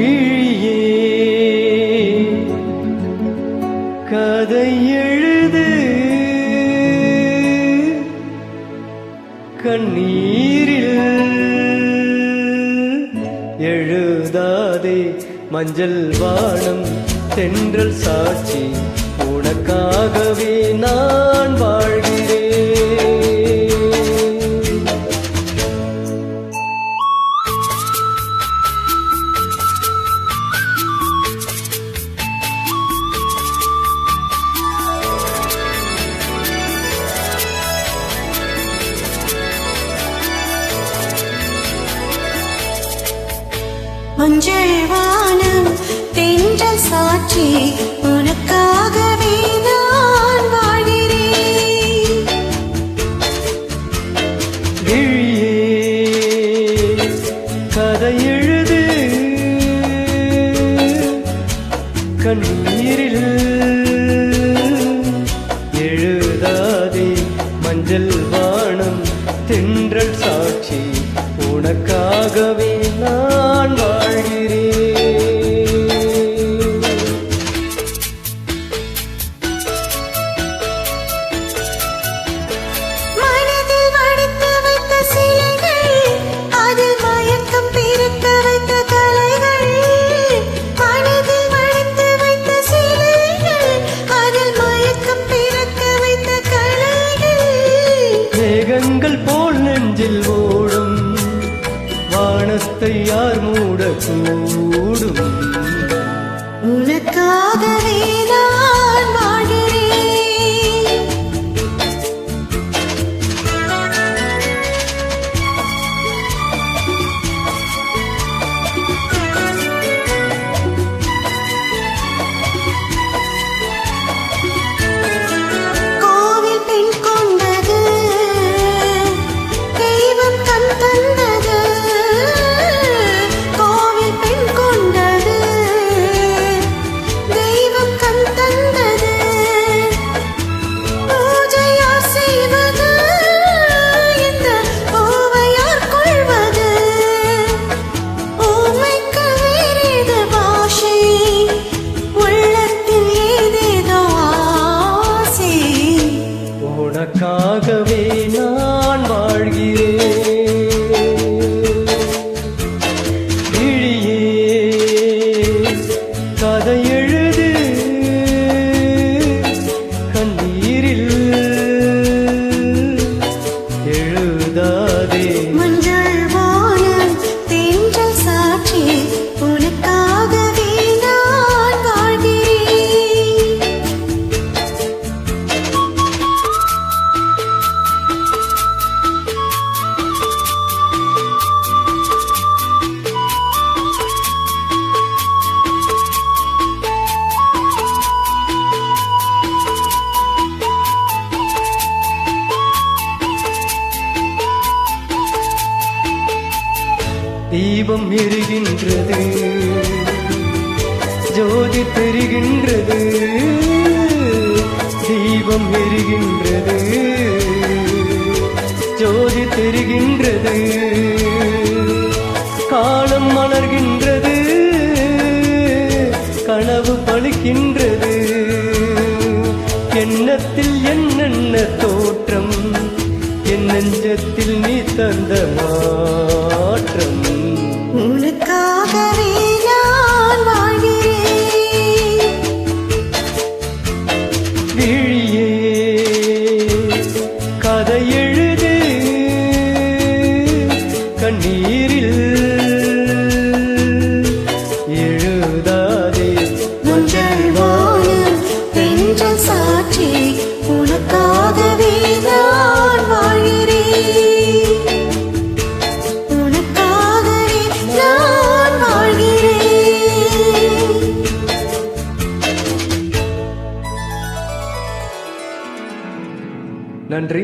விழியே. கதை எழுது. கண்ணீரில் எழுதாதே மஞ்சள் வானம் தென்றல் சாட்சி. உனக்காகவே நான் மஞ்சள் வானம் தென்றல் சாற்றி உனக்காகவே நான் வாழ்கிறேன். கதையில் மனத்தை யார் மூடக்கூடும்? உனக்காகவே தீபம் எரிகின்றது. ஜோதி பெறுகின்றது. தீபம் எரிகின்றது. ஜோதி தெரிகின்றது காலம் மலர்கின்றது. கனவு பழுக்கின்றது. எண்ணத்தில் என்னென்ன தோற்றம் என் நெஞ்சத்தில் நீ தந்தமா நன்றி.